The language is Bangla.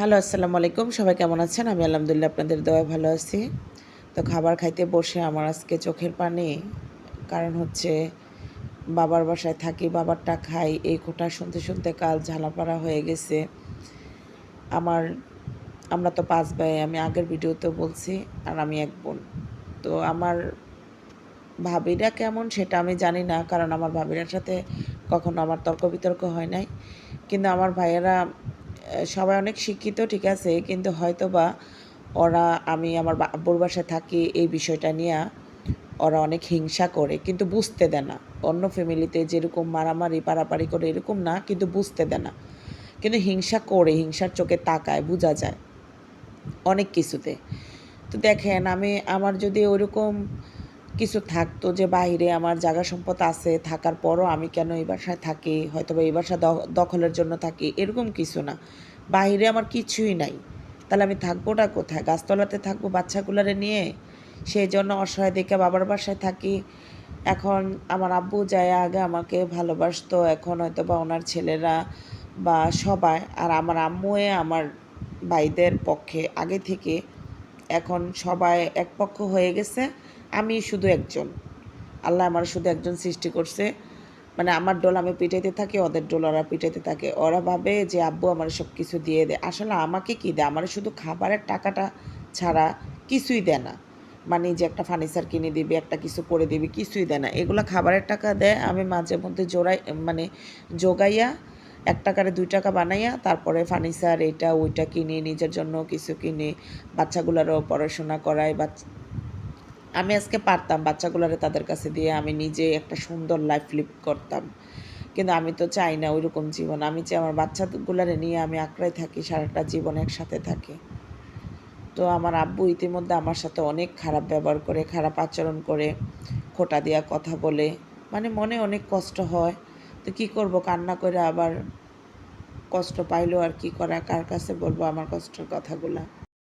হ্যালো, আসসালামু আলাইকুম। সবাই কেমন আছেন? আমি আলহামদুলিল্লাহ আপনাদের দোয়া ভালো আছি। তো খাবার খাইতে বসে আমার আজকে চোখের পানি। কারণ হচ্ছে বাবার বাসায় থাকি, বাবারটা খাই। এই খোটা শুনতে শুনতে কাল ঝালাপাড়া হয়ে গেছে। আমার, আমরা তো পাঁচ ভাই, আমি আগের ভিডিওতে বলছি, আর আমি এক বোন। তো আমার ভাবিরা কেমন সেটা আমি জানি না, কারণ আমার ভাবিরার সাথে কখনো আমার তর্ক বিতর্ক হয় নাই। কিন্তু আমার ভাইয়েরা সবাই অনেক শিক্ষিত, ঠিক আছে, কিন্তু হয়তো বা ওরা, আমি আমার আব্বুর বাসায় থাকি এই বিষয়টা নিয়ে ওরা অনেক হিংসা করে, কিন্তু বুঝতে দেয় না। অন্য ফ্যামিলিতে যেরকম মারামারি, পারাপারি করে এরকম না, কিন্তু বুঝতে দেয় না। কিন্তু হিংসা করে, হিংসার চোখে তাকায়, বোঝা যায় অনেক কিছুতে। তো দেখেন, আমি, আমার যদি ওইরকম কিছু থাকতো যে বাইরে আমার জায়গা সম্পদ আছে, থাকার পরও আমি কেন এই বাসায় থাকি? হয়তো বা এই বাসা দখলের জন্য থাকি, এরকম কিছু না। বাইরে আমার কিছুই নাই। তাহলে আমি থাকবোটা কোথায়? গাছতলাতে থাকব বাচ্চাগুলারে নিয়ে? সেই জন্য অসহায় দেখে বাবার বাসায় থাকি। এখন আমার আব্বু যায় আগে আমাকে ভালোবাসতো, এখন হয়তো বা ওনার ছেলেরা বা সবাই, আর আমার আম্মুয়ে আমার ভাইদের পক্ষে। আগে থেকে এখন সবাই এক পক্ষ হয়ে গেছে। আমি শুধু একজন। আল্লাহ আমার শুধু একজন সৃষ্টি করছে। মানে আমার ডোল আমি পিটাইতে থাকি, ওদের ডোল ওরা পিটাইতে থাকে। ওরা ভাবে যে আব্বু আমার সব কিছু দিয়ে দেয় আসলে আমাকে কি দেয়? আমার শুধু খাবারের টাকাটা ছাড়া কিছুই দেয় না। মানে যে একটা ফার্নিচার কিনে দিবি, একটা কিছু করে দিবি, কিছুই দেয় না। এগুলো খাবারের টাকা দেয়, আমি মাঝে মধ্যে জোড়াই মানে জোগাইয়া এক টাকারে দুই টাকা বানাইয়া তারপরে ফার্নিচার এটা ওইটা কিনে, নিজের জন্য কিছু কিনে, বাচ্চাগুলোরও পড়াশোনা করায় বাচ্চা আমি আজকে পারতাম বাচ্চাগুলোরে তাদের কাছে দিয়ে আমি নিজে একটা সুন্দর লাইফ লিভ করতাম। কিন্তু আমি তো চাই না ওইরকম জীবন। আমি চাই আমার বাচ্চাগুলারে নিয়ে আমি আঁকড়াই থাকি, সারাটা জীবন একসাথে থাকি। তো আমার আব্বু ইতিমধ্যে আমার সাথে অনেক খারাপ ব্যবহার করে, খারাপ আচরণ করে, খোটা দেওয়া কথা বলে। মানে মনে অনেক কষ্ট হয়। তো কি করব? কান্না করে আবার কষ্ট পাইলো আর কি করা? কার কাছে বলব আমার কষ্টের কথাগুলা?